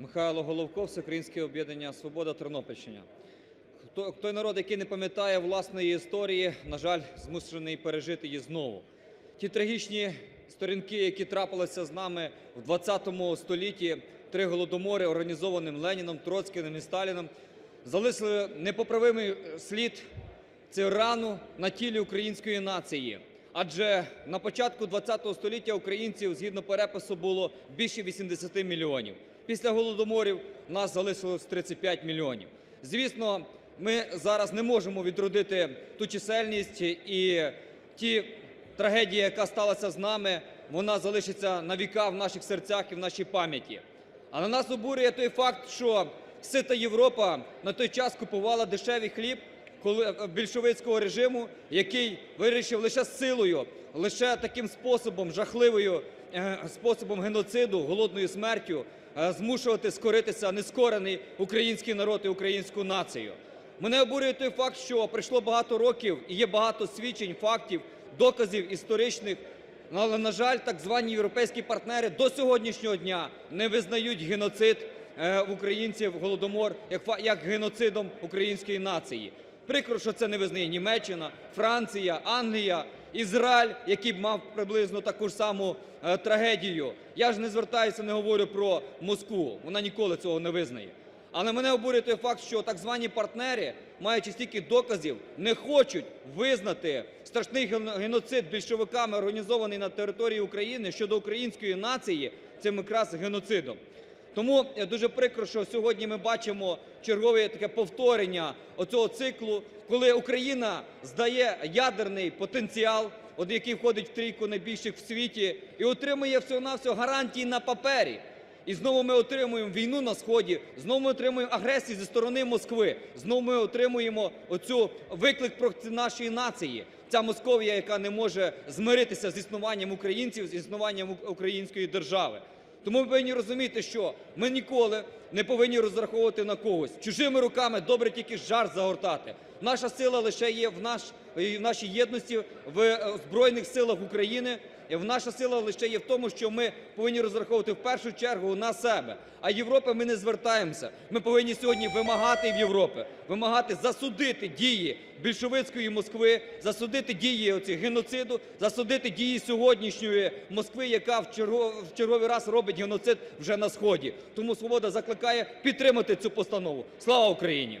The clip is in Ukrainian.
Михайло Головко, Всеукраїнське об'єднання "Свобода", Тернопільщина. Той народ, який не пам'ятає власної історії, на жаль, змушений пережити її знову. Ті трагічні сторінки, які трапилися з нами в ХХ столітті, три голодомори, організовані Леніном, Троцьким і Сталіном, залишили непоправимий слід, цю рану на тілі української нації. Адже на початку ХХ століття українців, згідно перепису, було більше 80 мільйонів. Після голодоморів нас залишилось 35 мільйонів. Звісно, ми зараз не можемо відродити ту чисельність і ті трагедії, яка сталася з нами, вона залишиться на віка в наших серцях і в нашій пам'яті. Але нас обурює той факт, що сита Європа на той час купувала дешевий хліб більшовицького режиму, який вирішив лише силою, лише таким способом, жахливим способом геноциду, голодною смертю змушувати скоритися нескорений український народ і українську націю. Мене обурює той факт, що пройшло багато років і є багато свідчень, фактів, доказів історичних, але, на жаль, так звані європейські партнери до сьогоднішнього дня не визнають геноцид українців, Голодомор як геноцидом української нації. Прикро, що це не визнає Німеччина, Франція, Англія, Ізраїль, який мав приблизно таку ж саму трагедію. Я ж не звертаюся, не говорю про Москву, вона ніколи цього не визнає. Але мене обурює той факт, що так звані партнери, маючи стільки доказів, не хочуть визнати страшний геноцид більшовиками, організований на території України щодо української нації, цим якраз геноцидом. Тому дуже прикро, що сьогодні ми бачимо чергове таке повторення оцього циклу, коли Україна здає ядерний потенціал, от який входить в трійку найбільших в світі, і отримує всього-на-всього гарантії на папері. І знову ми отримуємо війну на сході, знову ми отримуємо агресію зі сторони Москви, знову ми отримуємо оцю виклик проти нашої нації. Ця Московія, яка не може змиритися з існуванням українців, з існуванням української держави. Тому ми повинні розуміти, що ми ніколи не повинні розраховувати на когось. Чужими руками добре тільки жар загортати. Наша сила лише є в нашій єдності, в Збройних Силах України. Наша сила лише є в тому, що ми повинні розраховувати в першу чергу на себе. А Європи ми не звертаємося. Ми повинні сьогодні вимагати в Європи, вимагати засудити дії більшовицької Москви, засудити дії оцих геноциду, засудити дії сьогоднішньої Москви, яка в черговий раз робить геноцид вже на сході. Тому "Свобода" закликає підтримати цю постанову. Слава Україні!